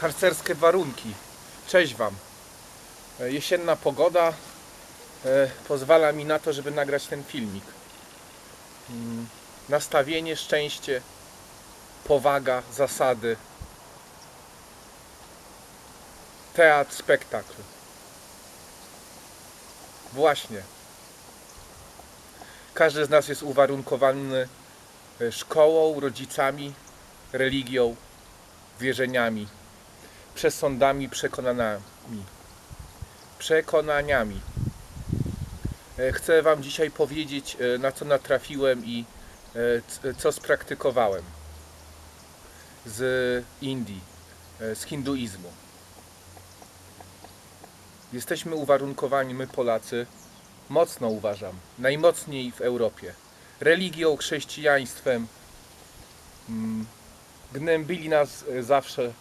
Harcerskie warunki. Cześć Wam. E, Jesienna pogoda e, pozwala mi na to, żeby nagrać ten filmik. Mm, Nastawienie, szczęście, powaga, zasady. Teatr, spektakl. Właśnie. Każdy z nas jest uwarunkowany e, szkołą, rodzicami, religią, wierzeniami, przesądami, przekonaniami. Przekonaniami. E, Chcę Wam dzisiaj powiedzieć, e, na co natrafiłem i e, c- co spraktykowałem z Indii, e, z hinduizmu. Jesteśmy uwarunkowani, my Polacy, mocno uważam, najmocniej w Europie. Religią, chrześcijaństwem, mm, gnębili nas e, zawsze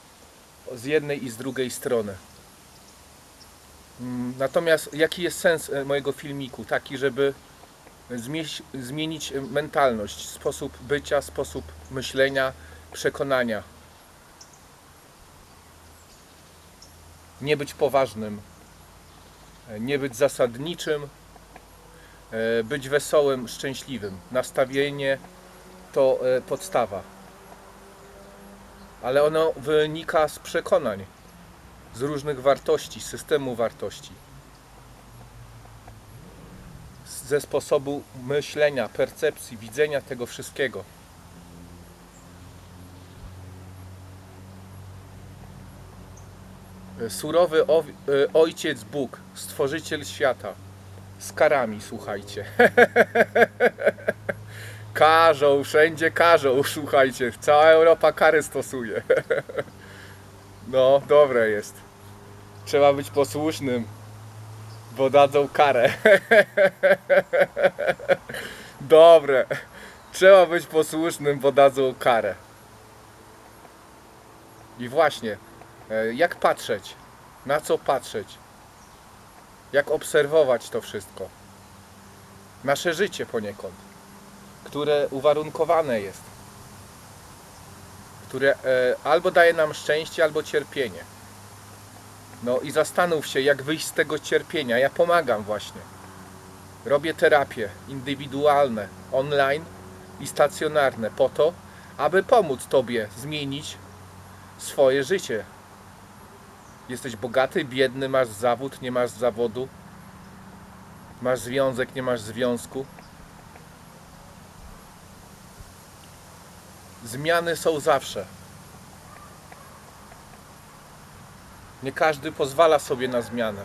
z jednej i z drugiej strony. Mm, Natomiast jaki jest sens e, mojego filmiku? Taki, żeby zmienić e, mentalność, sposób bycia, sposób myślenia, przekonania. Nie być poważnym, nie być zasadniczym, być wesołym, szczęśliwym. Nastawienie to podstawa ale ono wynika z przekonań, z różnych wartości, systemu wartości, ze sposobu myślenia, percepcji, widzenia tego wszystkiego. Surowy e, ojciec Bóg, stworzyciel świata, z karami, słuchajcie. Każą, wszędzie każą, słuchajcie, cała Europa kary stosuje. No, dobre jest. Trzeba być posłusznym, bo dadzą karę. Dobre. Trzeba być posłusznym, bo dadzą karę. I właśnie, e, jak patrzeć? Na co patrzeć? Jak obserwować to wszystko? Nasze życie poniekąd które uwarunkowane jest, które e, albo daje nam szczęście, albo cierpienie. No i zastanów się, jak wyjść z tego cierpienia. Ja pomagam właśnie. Robię terapie indywidualne, online i stacjonarne po to, aby pomóc Tobie zmienić swoje życie. Jesteś bogaty, biedny, masz zawód, nie masz zawodu, masz związek, nie masz związku. Zmiany są zawsze. Nie każdy pozwala sobie na zmianę.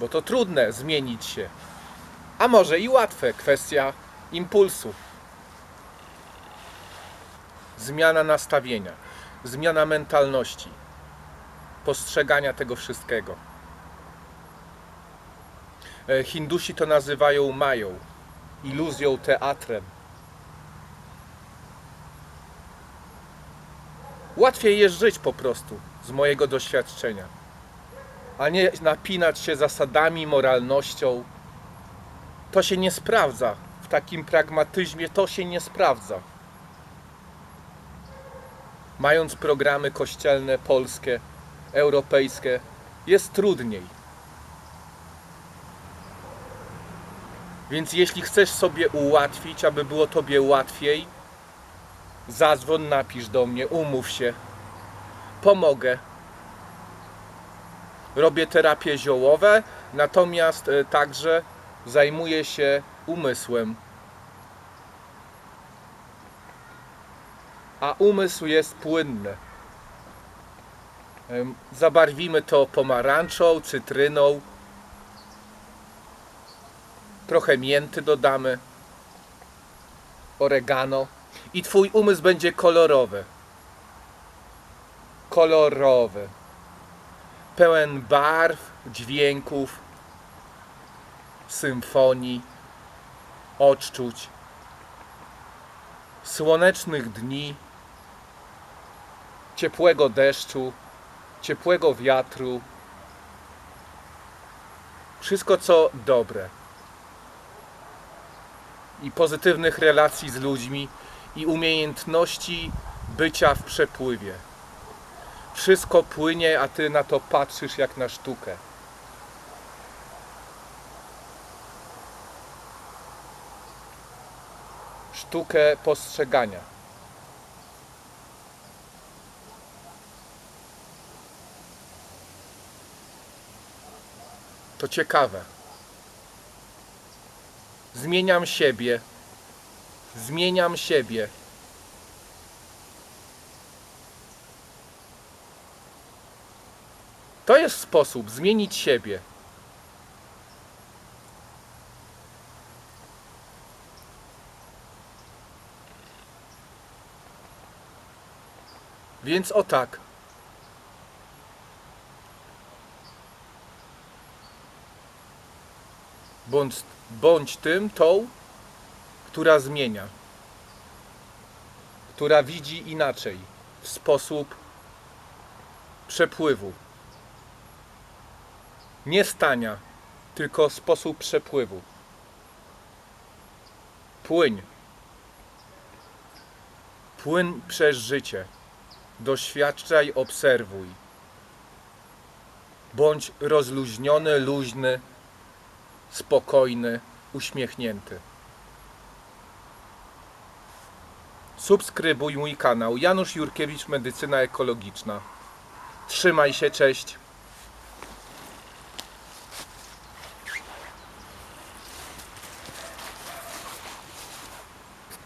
Bo to trudne zmienić się. A może i łatwe, kwestia impulsu. Zmiana nastawienia, zmiana mentalności, postrzegania tego wszystkiego. E, Hindusi to nazywają mają, iluzją, teatrem. Łatwiej jest żyć po prostu, z mojego doświadczenia, a nie napinać się zasadami, moralnością. To się nie sprawdza. W takim pragmatyzmie to się nie sprawdza. Mając programy kościelne, polskie, europejskie, jest trudniej. Więc jeśli chcesz sobie ułatwić, aby było tobie łatwiej, Zadzwoń, napisz do mnie, umów się. Pomogę. Robię terapie ziołowe, natomiast e, także zajmuję się umysłem. A umysł jest płynny. Zabarwimy to pomarańczą, cytryną. Trochę mięty dodamy. Oregano i twój umysł będzie kolorowy. Kolorowy. Pełen barw, dźwięków, symfonii, odczuć, słonecznych dni, ciepłego deszczu, ciepłego wiatru. Wszystko co dobre. I pozytywnych relacji z ludźmi i umiejętności bycia w przepływie. Wszystko płynie, a ty na to patrzysz jak na sztukę. Sztukę postrzegania. To ciekawe. Zmieniam siebie. Zmieniam siebie. To jest sposób zmienić siebie. Więc o tak. Bądź, bądź tym, tą, która zmienia, która widzi inaczej, w sposób przepływu. Nie stania, tylko sposób przepływu. Płyń. Płyń przez życie. Doświadczaj, obserwuj. Bądź rozluźniony, luźny, spokojny, uśmiechnięty. Subskrybuj mój kanał Janusz Jurkiewicz Medycyna Ekologiczna. Trzymaj się, cześć.